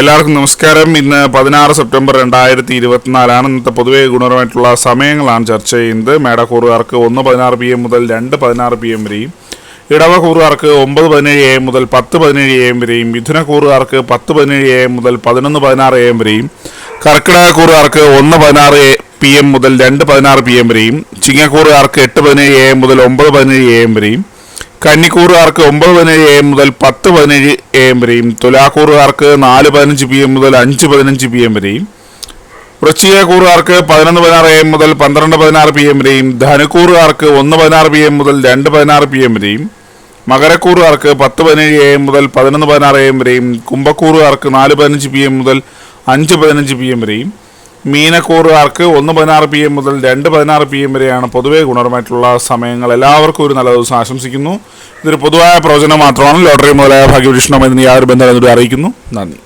എല്ലാവർക്കും നമസ്കാരം. ഇന്ന് പതിനാറ് സെപ്റ്റംബർ രണ്ടായിരത്തി ഇരുപത്തിനാലാണ് ഇന്നത്തെ പൊതുവെ ഗുണപരമായിട്ടുള്ള സമയങ്ങളാണ് ചർച്ച ചെയ്യുന്നത്. മേടക്കൂറുകാർക്ക് ഒന്ന് പതിനാറ് പി എം മുതൽ രണ്ട് പതിനാറ് പി എം വരെയും ഇടവക്കൂറുകാർക്ക് ഒമ്പത് പതിനേഴ് എ എം മുതൽ പത്ത് പതിനേഴ് എ എം വരെയും മിഥുനക്കൂറുകാർക്ക് പത്ത് പതിനേഴ് എ എം മുതൽ പതിനൊന്ന് പതിനാറ് എ എം വരെയും കർക്കിടകക്കൂറുകാർക്ക് ഒന്ന് പതിനാറ് പി എം മുതൽ രണ്ട് പതിനാറ് പി എം വരെയും ചിങ്ങക്കൂറുകാർക്ക് എട്ട് പതിനേഴ് എ എം മുതൽ ഒമ്പത് പതിനേഴ് എ എം വരെയും കന്നിക്കൂറുകാർക്ക് ഒമ്പത് പതിനേഴ് എ എം മുതൽ പത്ത് പതിനേഴ് എ എം വരെയും തുലാക്കൂറുകാർക്ക് നാല് പതിനഞ്ച് പി എം മുതൽ അഞ്ച് പതിനഞ്ച് പി എം വരെയും വൃശ്ചികക്കൂറുകാർക്ക് പതിനൊന്ന് പതിനാറ് എ എം മുതൽ പന്ത്രണ്ട് പതിനാറ് പി എം വരെയും ധനുക്കൂറുകാർക്ക് ഒന്ന് പതിനാറ് പി എം മുതൽ രണ്ട് പതിനാറ് പി എം വരെയും മകരക്കൂറുകാർക്ക് പത്ത് പതിനേഴ് എ എം മുതൽ പതിനൊന്ന് പതിനാറ് എ എം വരെയും കുംഭക്കൂറുകാർക്ക് നാല് പതിനഞ്ച് പി എം മുതൽ അഞ്ച് പതിനഞ്ച് പി എം വരെയും മീനക്കൂറുകാർക്ക് ഒന്ന് പതിനാറ് പി എം മുതൽ രണ്ട് പതിനാറ് പി എം വരെയാണ് പൊതുവെ ഗുണപരമായിട്ടുള്ള സമയങ്ങൾ. എല്ലാവർക്കും ഒരു നല്ല ദിവസം ആശംസിക്കുന്നു. ഇതൊരു പൊതുവായ പ്രവചനം മാത്രമാണ്. ലോട്ടറി മുതലായ എന്നീ യാതൊരു ബന്ധം അറിയിക്കുന്നു. നന്ദി.